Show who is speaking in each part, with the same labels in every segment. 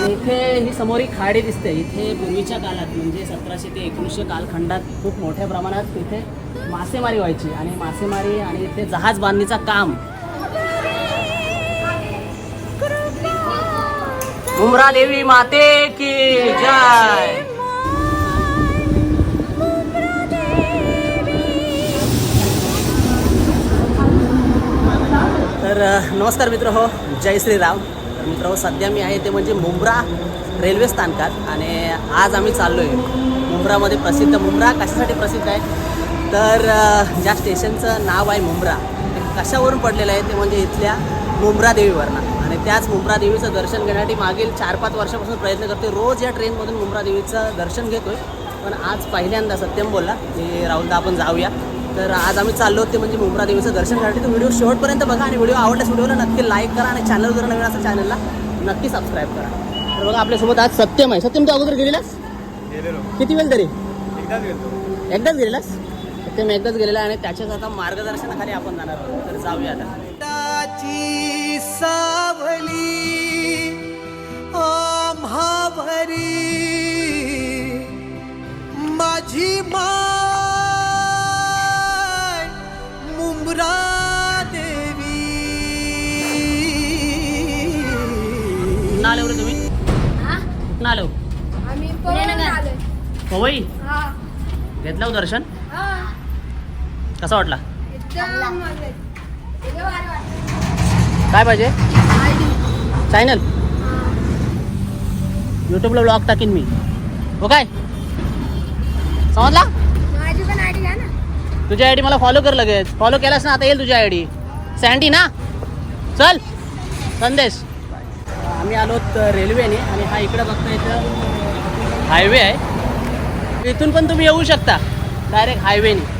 Speaker 1: आणि इथे ही समोर ही खाडी दिसते. इथे पूर्वीच्या काळात म्हणजे सतराशे ते एकोणीसशे कालखंडात खूप मोठ्या प्रमाणात इथे मासेमारी व्हायची. आणि मासेमारी आणि इथे जहाज बांधणीचं काम. उमरा देवी माते की जय. तर नमस्कार मित्र हो. जय श्रीराम. तर मित्रांनो सध्या मी आहे ते म्हणजे मुंब्रा रेल्वे स्थानकात आणि आज आम्ही चाललो आहे मुंब्रामध्ये प्रसिद्ध मुंब्रा. कशासाठी प्रसिद्ध आहे? तर ज्या स्टेशनचं नाव आहे मुंब्रा ते कशावरून पडलेलं आहे ते म्हणजे इथल्या मुंब्रा देवीवरनं. आणि त्याच मुंब्रा देवीचं दर्शन घेण्यासाठी मागील चार पाच वर्षापासून प्रयत्न करतो रोज या ट्रेनमधून मुंब्रा देवीचं दर्शन घेतो आहे पण आज पहिल्यांदा सत्यम बोलला की राहुलदा आपण जाऊया. तर आज आम्ही चाललो होते म्हणजे मुंब्रा देवीचं दर्शन करण्यासाठी तर व्हिडिओ शेवटपर्यंत बघा आणि व्हिडिओ आवडल्यास व्हिडिओला नक्की लाईक करा आणि चॅनल जर नवीन असेल चॅनलला नक्की सबस्क्राईब करा. तर बघा आपल्यासोबत आज सत्यम आहे. सत्यम तू अगोदर गेलेलास?
Speaker 2: गेलेलो.
Speaker 1: किती वेळ तरी?
Speaker 2: एकदाच गेलो
Speaker 1: एकदाच गेलेलास? सत्यम एकदाच गेलेला आहे आणि त्याच्याच आता मार्गदर्शनाखाली आपण जाणार आहोत. तर जाऊया आता.
Speaker 3: ची सावली आम्हावरी माझी माय मुंबरा देवी
Speaker 1: कुठं आले रे तुम्ही कुठं आलो
Speaker 4: आम्ही पवनाला आलोय.
Speaker 1: पवई
Speaker 4: हा.
Speaker 1: घेतलं हो दर्शन
Speaker 4: हा.
Speaker 1: कसा वाटला
Speaker 4: एकदम मस्त. एकदम भारी वाटलं.
Speaker 1: काय पाहिजे
Speaker 4: ID.
Speaker 1: चॅनल
Speaker 4: हा.
Speaker 1: यूट्यूबला ब्लॉग टाकीन मी हो काय समजला
Speaker 4: माझी पण आयडी घ्या ना
Speaker 1: तुझी आय डी मला फॉलो कर लगेच. फॉलो केलास ना आता येईल तुझी आय डी. सँडी ना? चल. संदेश. आम्ही आलोत रेल्वेने आणि हा इकडं बघता इथं. हायवे आहे. इथून पण तुम्ही येऊ शकता. डायरेक्ट हायवेने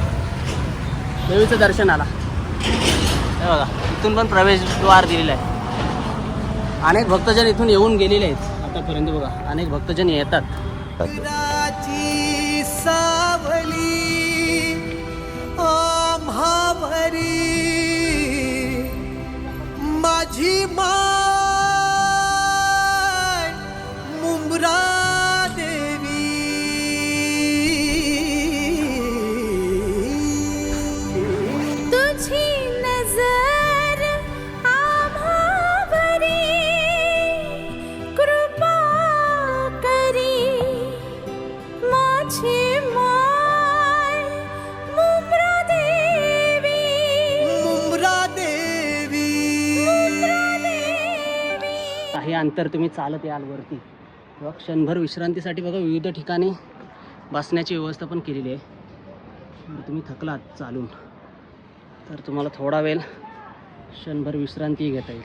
Speaker 1: देवीचं दर्शनाला हे बघा इथून पण प्रवेशद्वार दिलेलं आहे. अनेक भक्तजन इथून येऊन गेलेले आहेत. आतापर्यंत बघा अनेक भक्तजन येतात.
Speaker 3: माझी
Speaker 1: मा अंतर तुम्ही चालत याल वरती. किंवा क्षणभर विश्रांतीसाठी बघा विविध ठिकाणी बसण्याची व्यवस्था पण केलेली आहे. तुम्ही थकलात चालून. तर तुम्हाला थोडा वेळ क्षणभर विश्रांती घेता येईल.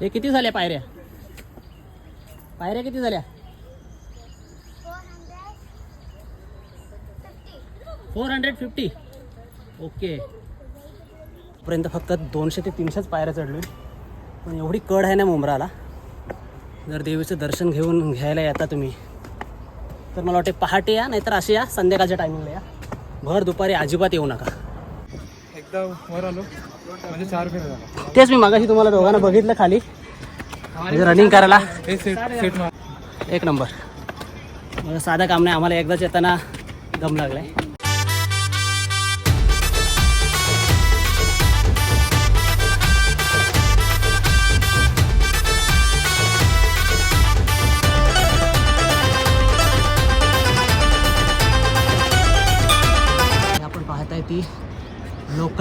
Speaker 1: हे किती झाल्या पायऱ्या? पायऱ्या किती झाल्या? Four hundred fifty. ओके. पर्यंत फक्त दोनशे ते तीनशेच पायऱ्या चढलोय. पण एवढी कड आहे ना मुंब्राला. जर देवीचं दर्शन घेऊन घ्यायला येता तुम्ही तर मला वाटते पहाटे या नाहीतर असे या संध्याकाळच्या टायमिंगला या. भर दुपारी अजिबात येऊ नका.
Speaker 2: एकदा वर आलो. म्हणजे चार फेऱ्या झाला.
Speaker 1: तेच मी मागाशी तुम्हाला दोघांना बघितलं खाली. म्हणजे रनिंग करायला.
Speaker 2: सेट मार
Speaker 1: एक नंबर. साधं काम नाही आम्हाला एकदाच येताना दम लागलाय.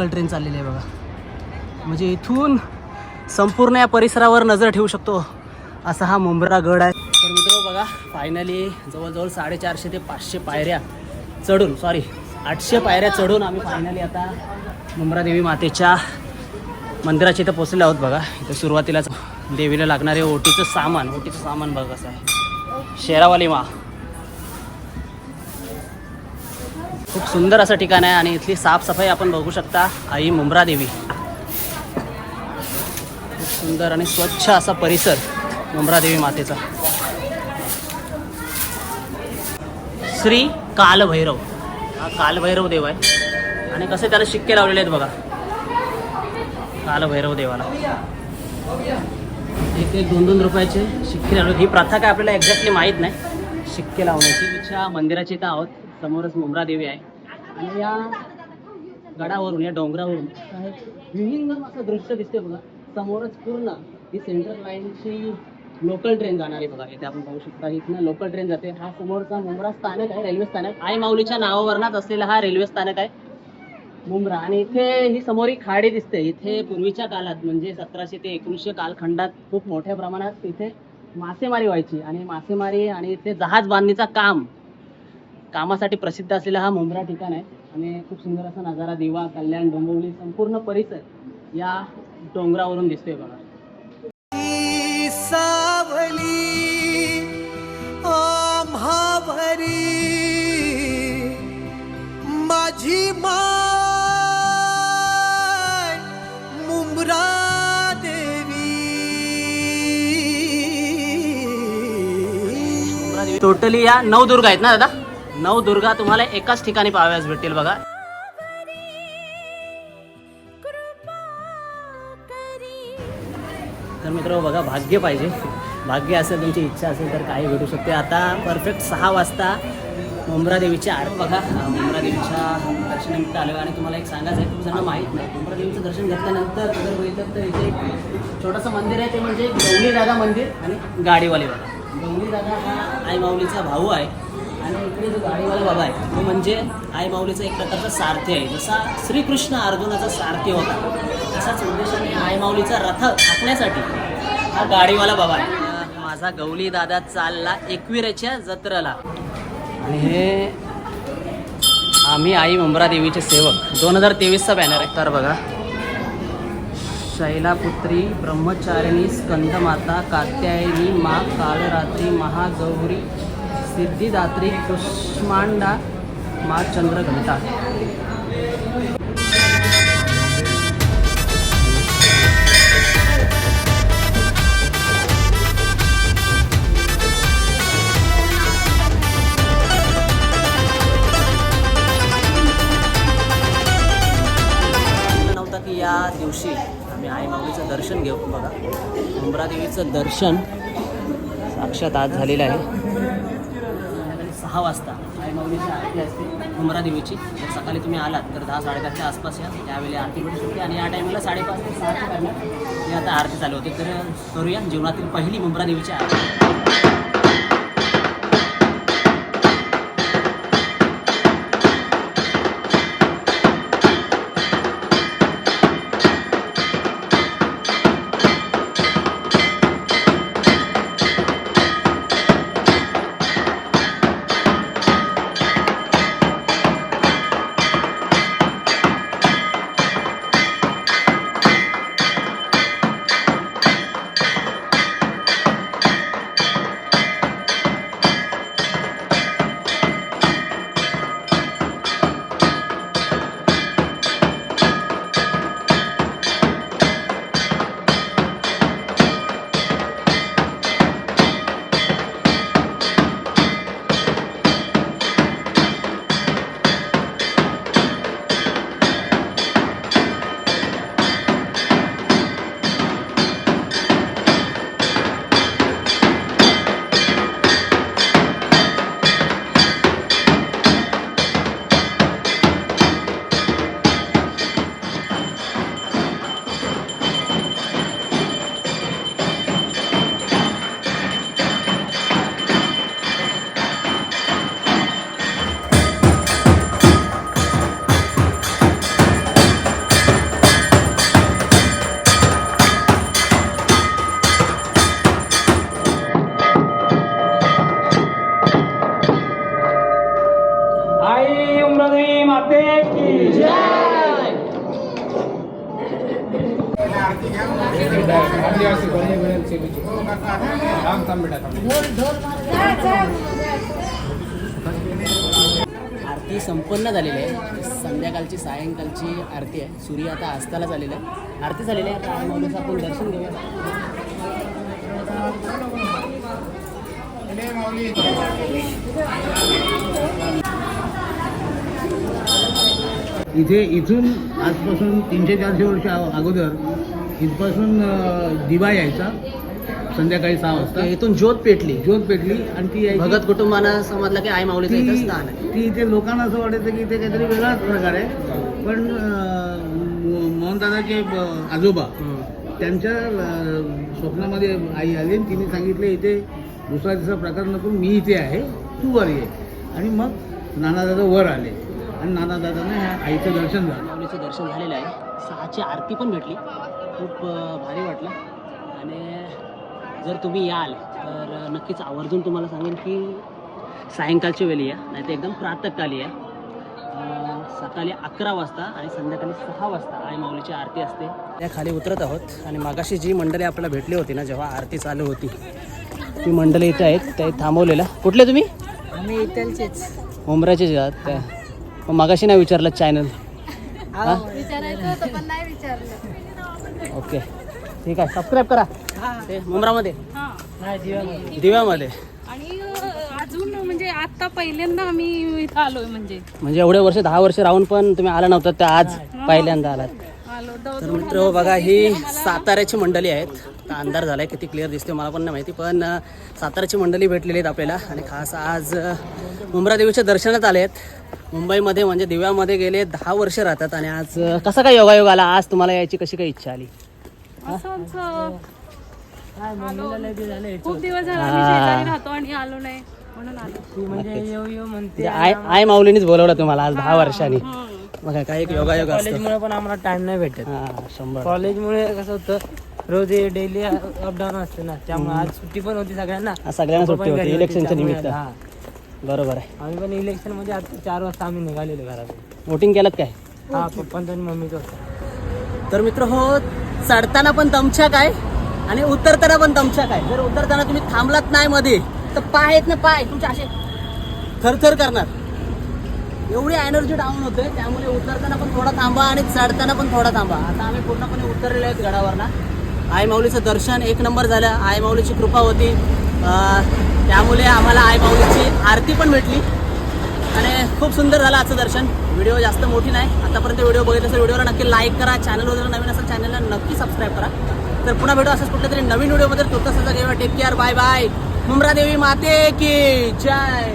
Speaker 1: लोकल ट्रेन चाललेली आहे बघा. म्हणजे इथून संपूर्ण या परिसरावर नजर ठेवू शकतो. असा हा मुंब्रा गड आहे. तर मित्र बघा फायनली जवळजवळ साडेचारशे ते पाचशे पायऱ्या चढून सॉरी आठशे पायऱ्या चढून आम्ही फायनली आता मुंब्रा देवी मातेच्या मंदिराच्या इथं पोचले आहोत बघा. इथं सुरुवातीलाच देवीला लागणारे ओटीचं सामान ओटीचं सामान बघा कसं आहे. शेरावाली मा. खूप सुंदर असं ठिकाण आहे आणि इथली साफसफाई आपण बघू शकता. आई मुंब्रा देवी. खूप सुंदर आणि स्वच्छ असा परिसर मुंब्रा देवी मातेचा. श्री कालभैरव. हा कालभैरव देव आहे. आणि कसे त्याला शिक्के लावलेले आहेत बघा. कालभैरव देवाला. एक एक दोन दोन रुपयाचे शिक्के लावले. ही प्रथा काय आपल्याला एक्झॅक्टली माहीत नाही. शिक्के लावण्याची इच्छा मंदिराची तर आहोत. समोरच मुंब्रा देवी आहे. आणि या गडावरून या डोंगरावरून काय विहिंगम असं दृश्य दिसते बघा. समोरच पूर्ण ही सेंट्रल लाईनची लोकल ट्रेन जाणार आहे बघा. इथे आपण पाहू शकता इथनं लोकल ट्रेन जाते. हा समोरचा मुंब्रा स्थानक आहे रेल्वे स्थानक. आई माऊलीच्या नावावरणात असलेला हा रेल्वे स्थानक आहे मुंब्रा. आणि इथे ही समोर ही खाडी दिसते. इथे पूर्वीच्या काळात म्हणजे सतराशे ते एकोणीसशे कालखंडात खूप मोठ्या प्रमाणात इथे मासेमारी व्हायची. आणि मासेमारी आणि इथे जहाज बांधणीचा काम कामासाठी प्रसिद्ध असलेला हा मुंब्रा ठिकाण आहे. आणि खूप सुंदर असा नजारा दिवा कल्याण डोंबिवली संपूर्ण परिसर या डोंगरावरून दिसतोय बघा.
Speaker 3: माझी माय मुंब्रा देवी.
Speaker 1: टोटली या नऊ दुर्गा आहेत ना दादा? नऊ दुर्गा तुम्हाला एकाच ठिकाणी पाहाव्यास भेटतील बघा. तर मित्र बघा भाग्य पाहिजे. भाग्य असेल तुमची इच्छा असेल तर काही भेटू शकते. आता परफेक्ट सहा वाजता मुंब्रा देवीची आरती बघा. मुंब्रा देवीच्या दर्शनानिमित्त आलो आणि तुम्हाला एक सांगायचं आहे खूप जणांना माहीत नाही. मुंब्रा देवीचं दर्शन घेतल्यानंतर जर बघितलं तर इथे एक छोटंसं मंदिर आहे ते म्हणजे गवली दादा मंदिर आणि गाडीवाले बघा. गवली दादा हा आई माऊलीचा भाऊ आहे. आणि इकडे जो गाडीवाला बाबा आहे तो म्हणजे आई माऊलीचा एक प्रकारचा सारथी आहे. जसा श्रीकृष्ण अर्जुनाचा सारथी होता तसाच उद्देशाने आई माऊलीचा रथ हाकण्यासाठी हा गाडीवाला बाबा आहे. माझा गवली दादा चालला एकविरेच्या जत्रेला. आणि हे आम्ही आई मुंब्रा देवीचे सेवक. दोन हजार तेवीसचा बॅनर आहे. तर बघा. शैलापुत्री ब्रह्मचारिणी स्कंदमाता कात्यायनी मा कालरात्री महागौरी सिद्धिदात्री कुष्मांडा मा चंद्रघंटा नव्हता की या दिवशी आम्ही आई माऊलीचं दर्शन घेऊ. बघा उमरादेवीचं दर्शन साक्षात आज झालेलं आहे. दहा वाजता आई माऊलीची आरती असते उमरा देवीची. जर सकाळी तुम्ही आलात तर दहा साडेदहाच्या आसपास या. त्यावेळी आरती भेटू शकते आणि या टायमिंगला साडेपाच ते सहाच्या दरम्यान आता आरती चालू होते. तर करूया. जीवनातील पहिली मुंब्रा देवीची आरती. आरती संपन्न झालेली आहे. संध्याकाळची सायंकाळची आरती आहे. सूर्य आता अस्ताला झालेला आहे. आरती झालेली आहे. आता आई आपण दर्शन घेऊया.
Speaker 5: इथे इथून आजपासून तीनशे चारशे वर्ष अगोदर इथपासून दिवा यायचा. संध्याकाळी सहा वाजता.
Speaker 1: इथून ज्योत पेटली.
Speaker 5: ज्योत पेटली आणि ती यायची.
Speaker 1: भगत कुटुंबानं समजलं की आई माऊलीचं इथं स्थान आहे.
Speaker 5: ती ती इथे लोकांना असं वाटायचं की इथे काहीतरी वेगळाच प्रकार आहे. पण अं, मो- मोहनदादाचे ब- आजोबा
Speaker 1: हम्म.
Speaker 5: त्यांच्या अं, स्वप्नामध्ये आई आली आणि तिने सांगितलं इथे दुसरा तिसरा प्रकार नको मी इथे आहे. तू वर ये. आणि मग नानादादा वर आले. आणि नानादादांना ह्या आईचं दर्शन झालं.
Speaker 1: माऊलीचं दर्शन झालेलं आहे. सहाची आरती पण भेटली. खूप अं, भारी वाटलं. आणि जर तुम्ही याल तर नक्कीच आवर्जून तुम्हाला सांगेन की सायंकाळची वेळी या नाही तर एकदम प्रातःकाली या सकाळी अकरा वाजता आणि संध्याकाळी सहा वाजता आई माऊलीची आरती असते. त्या खाली उतरत आहोत आणि मागाशी जी मंडळी आपल्याला भेटली होती ना जेव्हा आरती चालू होती ती मंडळी इथे आहेत. त्या थांबवलेल्या कुठले तुम्ही?
Speaker 6: आम्ही इथलचेच.
Speaker 1: उमराचे जे आहात त्या मग मागाशी नाही विचारलं चॅनल ओके ठीक आहे. सबस्क्राईब करा. ते मुंब्रामध्ये. दिव्यामध्ये.
Speaker 6: आणि अ, अजून म्हणजे आता पहिल्यांदा आम्ही इथं आलोय म्हणजे.
Speaker 1: म्हणजे एवढे वर्ष दहा वर्ष राहून पण तुम्ही आला नव्हता त्या आज पहिल्यांदा आलात.
Speaker 6: आलो. द-
Speaker 1: तर मित्र हो बघा ही साताऱ्याची मंडळी आहेत. आता अंधार झालाय किती क्लिअर दिसते मला पण नाही माहिती पण अं, साताऱ्याची मंडळी भेटलेली आहेत आपल्याला. आणि खास आज अं, मुंब्रा देवीच्या दर्शनात आले आहेत. मुंबईमध्ये म्हणजे दिव्यामध्ये गेले दहा वर्ष राहतात. आणि आज अं, कसा काय योगायोग आला? आज तुम्हाला यायची कशी काय इच्छा आली?
Speaker 6: असंच अ, आलो. खूप दिवस झाला आम्ही शेजारी राहतो आणि आलो नाही म्हणून आलो.
Speaker 1: म्हणजे आय आय माऊलीनीच बोलवलं तुम्हाला आज दहा वर्षांनी. बघा काय एक योगायोग असतो.
Speaker 7: कॉलेजमुळे पण आम्हाला टाइम नाही भेटत.
Speaker 1: हा शंभर.
Speaker 7: कॉलेजमुळे कसं होतं रोज डेली अपडाऊन असते ना त्यामुळे आज सुट्टी पण होती सगळ्यांना.
Speaker 1: आज सगळ्यांना सुट्टी होती इलेक्शनच्या निमित्त.
Speaker 7: हा.
Speaker 1: बरोबर आहे.
Speaker 7: आम्ही पण इलेक्शनमध्ये आता चार वाजता आम्ही निघालेलो घरातून.
Speaker 1: वोटिंग केलं काय?
Speaker 7: हा पप्पांचं आणि मम्मीचं होतं.
Speaker 1: तर मित्र हो चढताना पण दमछाक आहे आणि उतरताना पण दमछाक आहे. जर उतरताना तुम्ही थांबलात नाही मध्ये तर पाय आहेत ना पाय तुमचे असे थरथर करणार. एवढी एनर्जी डाऊन होते त्यामुळे उतरताना पण थोडा थांबा आणि चढताना पण थोडा थांबा. आता आम्ही पूर्णपणे उतरलेले आहेत गडावर ना आई माऊलीचं दर्शन एक नंबर झालं. आई माऊलीची कृपा होती. त्यामुळे आम्हाला आई माऊलीची आरती पण भेटली. आणि खूप सुंदर झालं आजचं दर्शन. व्हिडिओ जास्त मोठी नाही. आतापर्यंत व्हिडिओ बघितला असेल व्हिडिओला नक्की लाईक करा. चॅनल वगैरे नवीन असेल चॅनलला नक्की सबस्क्राईब करा तर पुन्हा भेटू असंच कुठल्या तरी नवीन व्हिडिओमध्ये. तुर्तासाचा घेऊया take care bye bye Mumbra देवी माते की जय.